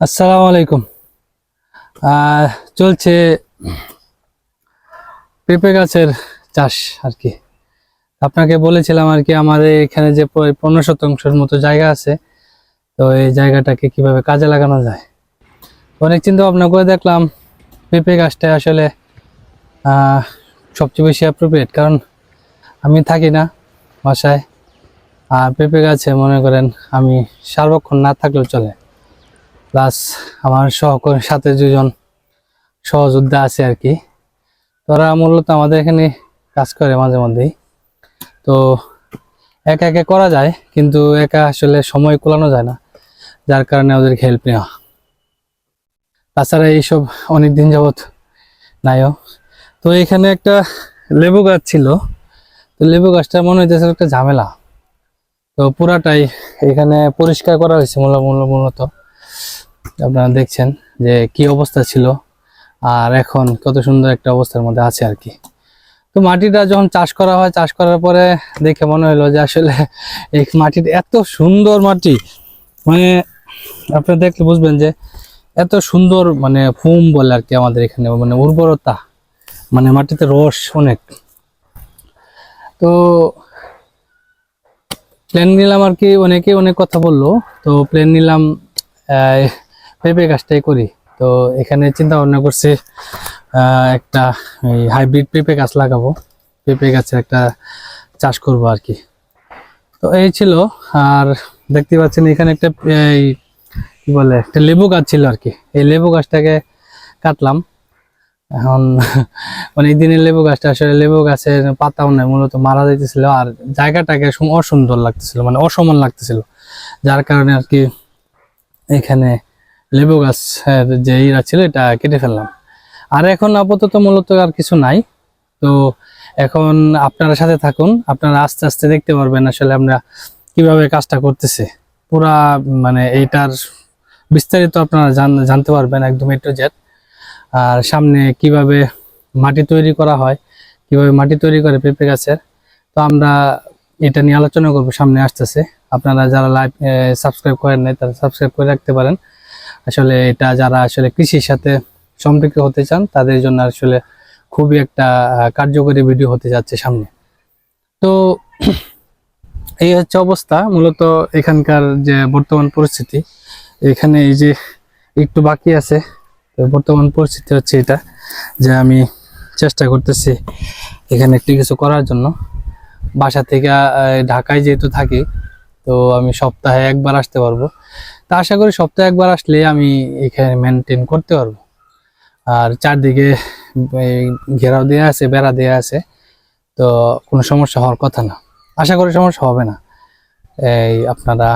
আসসালামু আলাইকুম। চলছে পেঁপে গাছের চাষ আর কি। আপনাকে বলেছিলাম আর কি, আমাদের এখানে যে পনেরো শতাংশের মতো জায়গা আছে, তো এই জায়গাটাকে কীভাবে কাজে লাগানো যায়? অনেক চিন্তা ভাবনা করে দেখলাম পেঁপে গাছটা আসলে সবচেয়ে বেশি অ্যাপ্রোপ্রিয়েট কারণ আমি থাকি না বাসায়, আর পেঁপে গাছে মনে করেন আমি সার্বক্ষণ না থাকলেও চলে। প্লাস আমার সহকর্মীর সাথে দুজন সহযোদ্ধা আছে আর কি। তারা মূলত আমাদের এখানে কাজ করে মাঝে মধ্যেই। তো একা একা করা যায়, কিন্তু একা আসলে সময় কোলানো যায় না, যার কারণে ওদেরকে হেল্প নেওয়া। তাছাড়া এইসব অনেক দিন যাবৎ নাইও। তো এখানে একটা লেবু গাছ ছিল। তো লেবু গাছটা মনে হইতেছে একটা ঝামেলা। তো পুরাটাই এখানে পরিষ্কার করা হয়েছে মূল- মূলত আপনারা দেখছেন যে কি অবস্থা ছিল আর এখন কত সুন্দর একটা অবস্থার মধ্যে আছে আর কি। তো মাটিটা যখন চাষ করা হয়, চাষ করার পরে দেখে মনে হলো যে আসলে এই মাটিটা এত সুন্দর মাটি। মানে আপনারা দেখলে বুঝবেন যে এত সুন্দর মানে ফুম বলে আর কি আমাদের এখানে মানে উর্বরতা। মানে মাটিতে রস অনেক। তো প্ল্যান নিলাম আর কি, অনেকে অনেক কথা বলল। তো প্ল্যান নিলাম পেঁপে গাছটাই করি। তো এখানে চিন্তা ভাবনা করছি একটা হাইব্রিড পেঁপে গাছ লাগাবো। পেঁপে গাছের একটা চাষ করব আর কি। তো এই ছিল, আর দেখতে পাচ্ছেন এখানে একটা, এই কি বলে, একটা লেবু গাছ ছিল আর কি। এই লেবু গাছটাকে কাটলাম। এখন মানে এই দিনের লেবু গাছটা আসলে লেবু গাছের পাতাও নেই, মূলত মারা যাইতেছিল। আর জায়গাটাকে অসুন্দর লাগতেছিল মানে অসমান লাগতেছিল। যার কারণে আর কি এখানে লেবু গাছের যে ইরা ছিল, এটা কেটে ফেললাম। আর এখন আপাতত মূলত আর কিছু নাই। তো এখন আপনারা সাথে থাকুন, আপনারা আস্তে আস্তে দেখতে পারবেন আসলে আমরা কীভাবে কাজটা করতেছি। পুরা মানে এইটার বিস্তারিত আপনারা জানতে পারবেন একদম এ জেট আর সামনে কীভাবে মাটি তৈরি করা হয়, কীভাবে মাটি তৈরি করে পেঁপে গাছের, তো আমরা এটা নিয়ে আলোচনা করব, সামনে আসতেছে। আপনারা যারা লাইভ সাবস্ক্রাইব করেন নাই, তারা সাবস্ক্রাইব করে রাখতে পারেন। আসলে এটা যারা আসলে কৃষির সাথে সম্পৃক্ত হতে চান, তাদের জন্য আসলে খুবই একটা কার্যকরী ভিডিও হতে যাচ্ছে সামনে। তো এই হচ্ছে অবস্থা। মূলত এখানকার যে বর্তমান পরিস্থিতি, এখানে এই যে একটু বাকি আছে বর্তমান পরিস্থিতি হচ্ছে এটা, যে আমি চেষ্টা করতেছি এখানে একটু কিছু করার জন্য। বাসা থেকে ঢাকায় যেহেতু থাকি, তো আমি সপ্তাহে একবার আসতে পারব। তা আশা করি সপ্তাহে একবার আসলে আমি এখানে মেনটেন করতে পারব। আর চারদিকে ঘেরাও দেওয়া আছে, বেড়া দেওয়া আছে, তো কোনো সমস্যা হওয়ার কথা না। আশা করি সমস্যা হবে না। এই আপনারা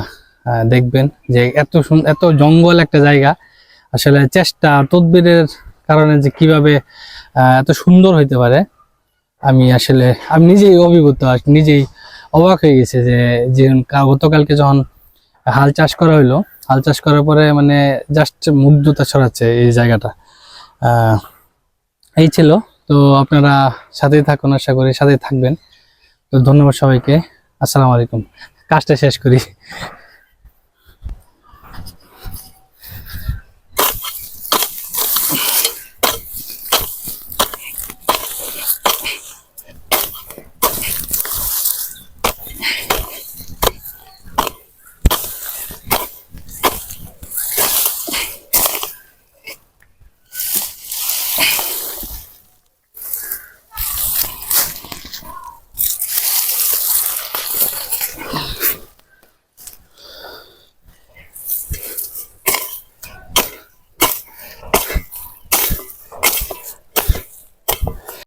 দেখবেন যে এত এত জঙ্গল একটা জায়গা, আসলে চেষ্টা, তদবিরের কারণে যে কীভাবে এত সুন্দর হইতে পারে আমি আসলে, আমি নিজেই অভিভূত নিজেই অবাক হয়ে গেছে যে যে গতকালকে যখন হাল চাষ করা হইল, হাল চাষ করার পরে মানে জাস্ট মুগ্ধতা ছড়াচ্ছে এই জায়গাটা। এই ছিল। তো আপনারা সাথেই থাকুন, আশা করি সাথেই থাকবেন। তো ধন্যবাদ সবাইকে। আসসালামু আলাইকুম। কাজটা শেষ করি।